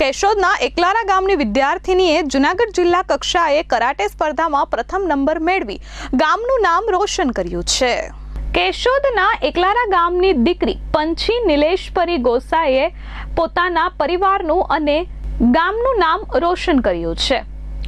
કેશોદના એકલારા ગામની વિદ્યાર્થિનીએ જુનાગઢ જિલ્લા કક્ષાએ કરાટે સ્પર્ધામાં પ્રથમ નંબર મેળવી ગામનું નામ રોશન કર્યું છે. કેશોદના એકલારા ગામની દીકરી પંછી નિલેશપરી ગોસાઈએ પોતાના પરિવારનું અને ગામનું નામ રોશન કર્યું છે.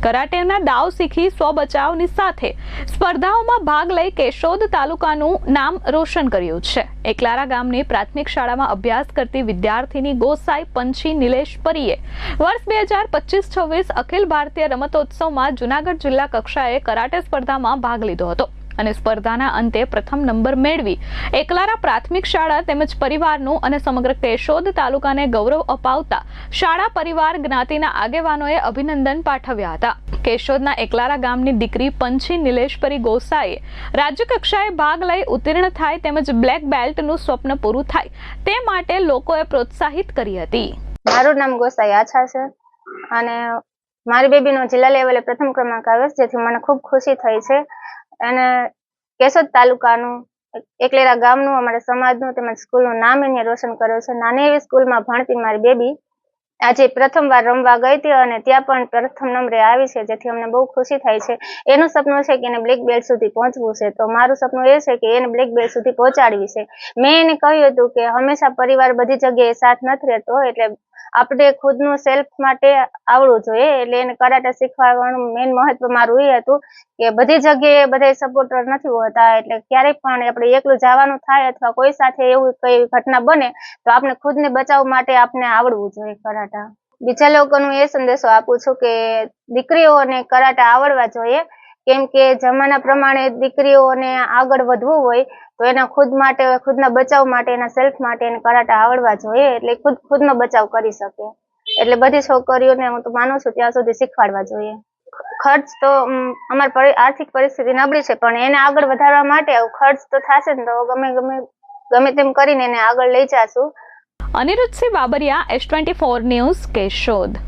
કરાટેના દાવ શીખી સ્વ બચાવની સાથે સ્પર્ધાઓમાં ભાગ લઈ કેશોદ તાલુકાનું નામ રોશન કર્યું છે. એકલારા ગામની પ્રાથમિક શાળામાં અભ્યાસ કરતી વિદ્યાર્થીની ગોસાઈ પંછી નિલેશ પરીએ વર્ષ બે હજાર પચીસ છવ્વીસ અખિલ ભારતીય રમતોત્સવમાં જુનાગઢ જિલ્લા કક્ષાએ કરાટે સ્પર્ધામાં ભાગ લીધો હતો. અને સ્પર્ધાના અંતે પ્રથમ નંબર મેળવી. એકલારા પ્રાથમિક શાળા તેમજ પરિવારનું અને સમગ્ર કેશોદ તાલુકાને ગૌરવ અપાવતા શાળા પરિવાર જ્ઞાતિના આગેવાનોએ અભિનંદન પાઠવ્યા હતા. કેશોદના એકલારા ગામની દીકરી પંછી નિલેશપરી ગોસાએ રાજ્યકક્ષાએ ભાગ લઈ ઉત્તીર્ણ થાય તેમજ બ્લેક બેલ્ટનું સ્વપ્ન પૂરું થાય તે માટે લોકોએ પ્રોત્સાહિત કરી હતી. મારું નામ ગોસાઈ આછા છે અને મારી બેબીનો જિલ્લા લેવલે પ્રથમ ક્રમાંક આવ્યો જેથી મને ખૂબ ખુશી થઈ છે. અને કેશોદ તાલુકાનું એકલેરા ગામનું, અમારા સમાજનું તેમજ સ્કૂલનું નામ એને રોશન કર્યું છે. નાની એવી સ્કૂલમાં ભણતી મારી બેબી આજે પ્રથમ વાર રમવા ગઈ હતી અને ત્યાં પણ પ્રથમ નંબરે આવી છે, જેથી અમને બહુ ખુશી થાય છે. એનું સપનું છે કે એને બ્લેક બેલ્ટ સુધી પહોંચવું છે. તો મારું સપનું એ છે કે એને બ્લેક બેલ્ટ સુધી પહોંચાડવી છે. મેં એને કહ્યું હતું કે હંમેશા પરિવાર બધી જગ્યાએ સાથ નથી રહેતો, એટલે આપણે ખુદનું સેલ્ફ માટે આવડવું જોઈએ. એટલે એને કરાટે શીખવાનું મેઇન મહત્વ મારું એ હતું કે બધી જગ્યાએ બધા સપોર્ટર નથી હોતા. એટલે ક્યારેય પણ આપણે એકલું જવાનું થાય અથવા કોઈ સાથે એવું કઈ ઘટના બને તો આપણે ખુદને બચાવ માટે આપણે આવડવું જોઈએ કરાટા. બીજા લોકોનું એ સંદેશો આપું છું કે દીકરીઓને કરાટા આવડવા જોઈએ. કેમ કે જમાના પ્રમાણે દીકરીઓને આગળ વધવું હોય, તો એના ખુદ માટે, ખુદના બચાવ માટે, એના સેલ્ફ માટે એને કરાટા આવડવા જોઈએ, એટલે ખુદ, ખુદનો બચાવ કરી શકે. એટલે બધી છોકરીઓને હું તો માનું છું ત્યાં સુધી શીખવાડવા જોઈએ. ખર્ચ તો અમારી આર્થિક પરિસ્થિતિ નબળી છે, પણ એને આગળ વધારવા માટે ખર્ચ તો થશે ને તો ગમે ગમે ગમે તેમ કરીને એને આગળ લઈ જશું. Anirudhsinh Babariya S twenty four news Keshod.